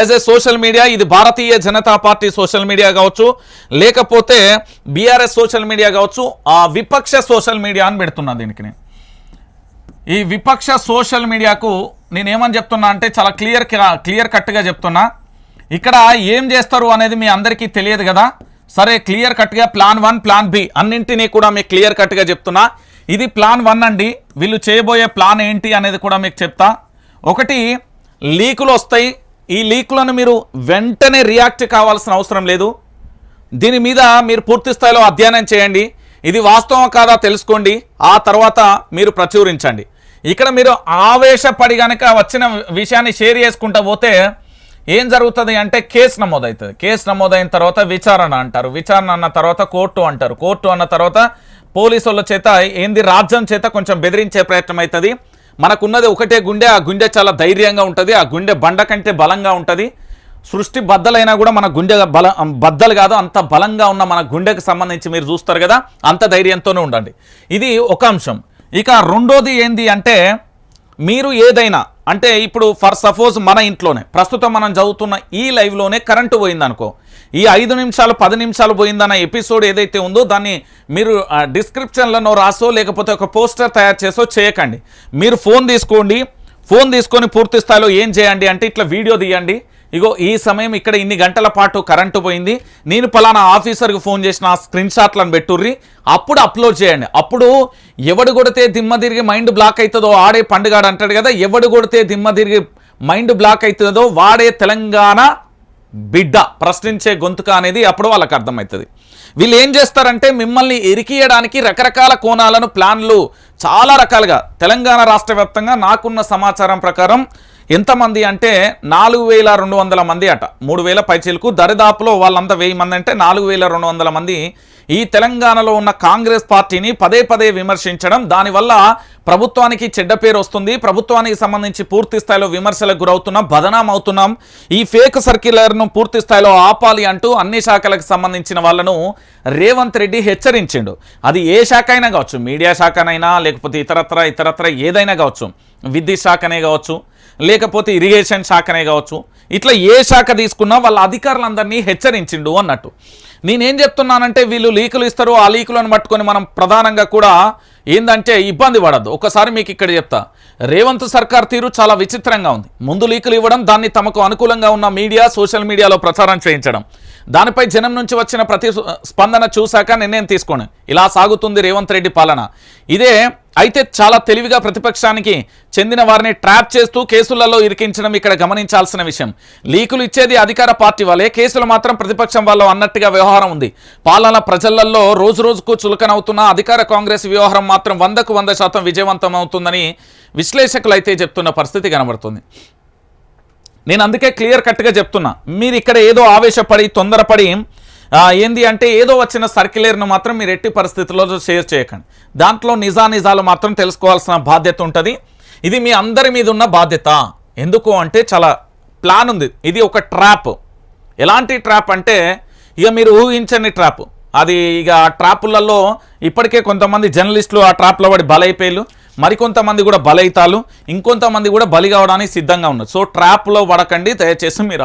As a social media ఇది Bharatiya Janata party social media కావచ్చు లేకపోతే బీఆర్ఎస్ సోషల్ మీడియా కావచ్చు ఆ విపక్ష సోషల్ మీడియా అని పెడుతున్నా దీనికి నేను. ఈ విపక్ష సోషల్ మీడియాకు నేను ఏమని చెప్తున్నా అంటే చాలా క్లియర్ క్లియర్ కట్గా చెప్తున్నా. ఇక్కడ ఏం చేస్తారు అనేది మీ అందరికీ తెలియదు కదా. సరే క్లియర్ కట్గా ప్లాన్ వన్ ప్లాన్ బి అన్నింటినీ కూడా మీకు క్లియర్ కట్గా చెప్తున్నా. ఇది ప్లాన్ వన్ అండి. వీళ్ళు చేయబోయే ప్లాన్ ఏంటి అనేది కూడా మీకు చెప్తా. ఒకటి లీకులు వస్తాయి. ఈ లీక్లను మీరు వెంటనే రియాక్ట్ కావాల్సిన అవసరం లేదు. దీని మీద మీరు పూర్తి స్థాయిలో అధ్యయనం చేయండి. ఇది వాస్తవం కాదా తెలుసుకోండి. ఆ తర్వాత మీరు ప్రచురించండి. ఇక్కడ మీరు ఆవేశపడి కనుక వచ్చిన విషయాన్ని షేర్ చేసుకుంటా పోతే ఏం జరుగుతుంది అంటే కేసు నమోదవుతుంది కేసు నమోదైన తర్వాత విచారణ అంటారు. విచారణ అన్న తర్వాత కోర్టు అంటారు. కోర్టు అన్న తర్వాత పోలీసుల చేత ఏంది? రాజ్యం చేత కొంచెం బెదిరించే ప్రయత్నం అవుతుంది మనకున్నది ఒకటే గుండె ఆ గుండె చాలా ధైర్యంగా ఉంటుంది ఆ గుండె బండ కంటే బలంగా ఉంటుంది. సృష్టి బద్దలైనా కూడా మన గుండె బల బద్దలు కాదు అంత బలంగా ఉన్న మన గుండెకు సంబంధించి మీరు చూస్తారు కదా అంత ధైర్యంతోనే ఉండండి. ఇది ఒక అంశం. ఇక రెండోది ఏంది అంటే మీరు ఏదైనా అంటే ఇప్పుడు ఫర్ సపోజ్ మన ఇంట్లోనే ప్రస్తుతం మనం చదువుతున్న ఈ లైవ్లోనే కరెంటు పోయిందనుకో ఈ ఐదు నిమిషాలు పది నిమిషాలు పోయిందన్న ఎపిసోడ్ ఏదైతే ఉందో దాన్ని మీరు డిస్క్రిప్షన్లను రాసో లేకపోతే ఒక పోస్టర్ తయారు చేసో చేయకండి. మీరు ఫోన్ తీసుకోండి. ఫోన్ తీసుకొని పూర్తి స్థాయిలో ఏం చేయండి అంటే ఇట్లా వీడియో తీయండి. ఇగో ఈ సమయం ఇక్కడ ఇన్ని గంటల పాటు కరెంటు పోయింది. నేను పలానా ఆఫీసర్కి ఫోన్ చేసిన ఆ స్క్రీన్ షాట్లను పెట్టుర్రి. అప్పుడు అప్లోడ్ చేయండి. అప్పుడు ఎవడు కొడితే దిమ్మ తిరిగి మైండ్ బ్లాక్ అవుతుందో ఆడే పండుగాడు అంటాడు కదా ఎవడు కొడితే దిమ్మ తిరిగి మైండ్ బ్లాక్ అవుతుందో వాడే తెలంగాణ బిడ్డ ప్రశ్నించే గొంతుక అనేది అప్పుడు వాళ్ళకి అర్థమవుతుంది. వీళ్ళు ఏం చేస్తారంటే మిమ్మల్ని ఇరికియడానికి రకరకాల కోణాలను ప్లాన్లు చాలా రకాలుగా తెలంగాణ రాష్ట్ర వ్యాప్తంగా నాకున్న సమాచారం ప్రకారం ఎంతమంది అంటే నాలుగు వేల రెండు వందల మంది అట. మూడు వేల పైచీలకు దరిదాపులో వాళ్ళంతా వెయ్యి మంది అంటే నాలుగు వేల రెండు వందల మంది ఈ తెలంగాణలో ఉన్న కాంగ్రెస్ పార్టీని పదే పదే విమర్శించడం దానివల్ల ప్రభుత్వానికి చెడ్డ పేరు వస్తుంది. ప్రభుత్వానికి సంబంధించి పూర్తి స్థాయిలో విమర్శలకు గురవుతున్నాం బదనాం అవుతున్నాం ఈ ఫేక్ సర్క్యులర్ను పూర్తి స్థాయిలో ఆపాలి అంటూ అన్ని శాఖలకు సంబంధించిన వాళ్ళను రేవంత్ రెడ్డి హెచ్చరించిండు. అది ఏ శాఖ అయినా కావచ్చు మీడియా శాఖనైనా లేకపోతే ఇతరత్ర ఇతరత్ర ఏదైనా కావచ్చు విద్యుత్ శాఖనే కావచ్చు లేకపోతే ఇరిగేషన్ శాఖనే కావచ్చు. ఇట్లా ఏ శాఖ తీసుకున్నా వాళ్ళ అధికారులందరినీ హెచ్చరించిండు అన్నట్టు. నేనేం చెప్తున్నానంటే వీళ్ళు లీకులు ఇస్తారు ఆ లీకులను పట్టుకొని మనం ప్రధానంగా కూడా ఏందంటే ఇబ్బంది పడద్దు. ఒకసారి మీకు ఇక్కడ చెప్తా. రేవంత్ సర్కార్ తీరు చాలా విచిత్రంగా ఉంది. ముందు లీకులు ఇవ్వడం దాన్ని తమకు అనుకూలంగా ఉన్న మీడియా సోషల్ మీడియాలో ప్రచారం చేయించడం. దానిపై జనం నుంచి వచ్చిన ప్రతి స్పందన చూశాక నిర్ణయం తీసుకోండి. ఇలా సాగుతుంది రేవంత్ రెడ్డి పాలన. ఇదే అయితే చాలా తెలివిగా ప్రతిపక్షానికి చెందిన వారిని ట్రాప్ చేస్తూ కేసులలో ఇరికించడం ఇక్కడ గమనించాల్సిన విషయం. లీకులు ఇచ్చేది అధికార పార్టీ వాళ్ళే. కేసులు మాత్రం ప్రతిపక్షం వాళ్ళు అన్నట్టుగా వ్యవహారం ఉంది. పాలన ప్రజలలో రోజు రోజుకు చులకనవుతున్న అధికార కాంగ్రెస్ వ్యవహారం మాత్రం వందకు వంద శాతం విజయవంతం అవుతుందని విశ్లేషకులు అయితే చెప్తున్న పరిస్థితి కనబడుతుంది. నేను అందుకే క్లియర్ కట్గా చెప్తున్నా. మీరు ఇక్కడ ఏదో ఆవేశపడి తొందరపడి ఏంది అంటే ఏదో వచ్చిన సర్క్యులర్ను మాత్రం మీరు ఎట్టి పరిస్థితుల్లో షేర్ చేయకండి. దాంట్లో నిజా నిజాలు మాత్రం తెలుసుకోవాల్సిన బాధ్యత ఉంటుంది. ఇది మీ అందరి మీద ఉన్న బాధ్యత. ఎందుకు అంటే చాలా ప్లాన్ ఉంది. ఇది ఒక ట్రాప్. ఎలాంటి ట్రాప్ అంటే ఇక మీరు ఊహించని ట్రాప్. అది ఇక ఆ ట్రాపులలో ఇప్పటికే కొంతమంది జర్నలిస్టులు ఆ ట్రాప్లో పడి బలైపోయారు మరికొంతమంది కూడా బలైతాలు. ఇంకొంతమంది కూడా బలి కావడానికి సిద్ధంగా ఉన్నారు. సో ట్రాప్లో పడకండి. దయచేసి మీరు